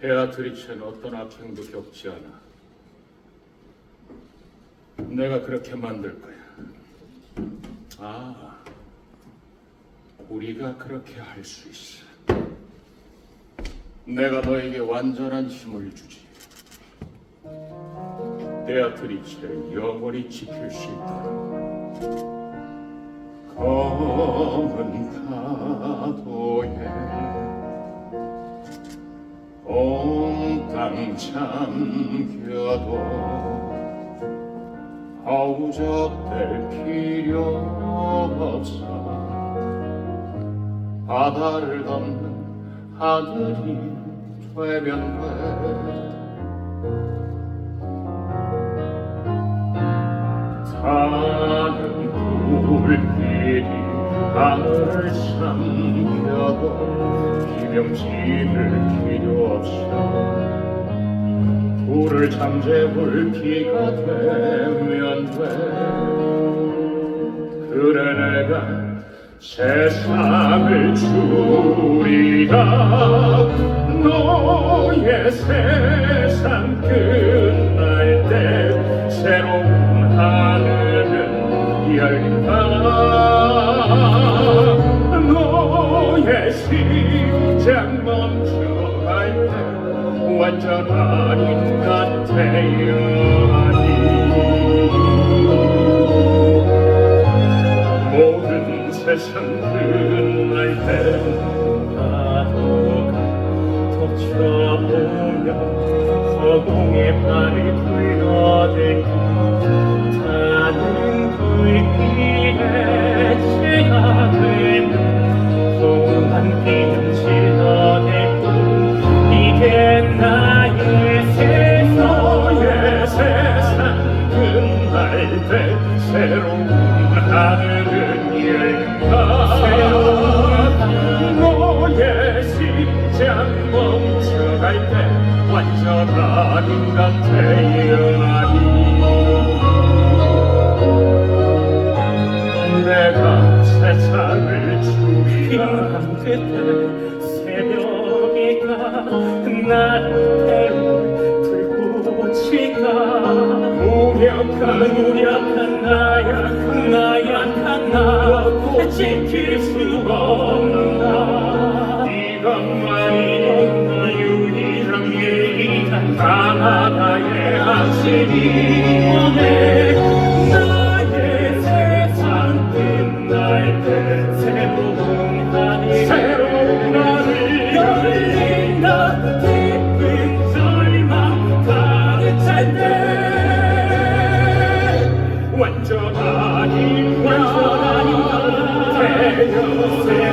베아트리체는 어떤 악행도 겪지 않아. 내가 그렇게 만들 거야. 아, 우리가 그렇게 할 수 있어. 내가 너에게 완전한 힘을 주지. 베아트리체를 영원히 지킬 수 있도록. 검은 파도에 옹땅 잠겨도 허우적될 필요 없어. 바다를 덮는 하늘이 되면 돼. 타는 불길이 하늘을 삼켜도 비 명지를 필요 없어 불을 잠재울 기가 되면 돼. 그래 내가 세상을 주리라 너의 세상 끝날 때 새로운 하늘은 열린다. 너의 때 완전한 인간 태어나니 모든 세상 끝날 때 파도가 덮쳐오며 허공에 발이 굴러들고 때 새로운 하늘은 열린다 너의 심장 멈춰갈 때 완전한 인간 태어나니. 내가 세상을 주리라 끝에 새벽이가 나를 무력한 무력한 나야 나약한 나 지킬 수 없나. 이것만이 유일한 유일한 바다의 아침이 do Senhor.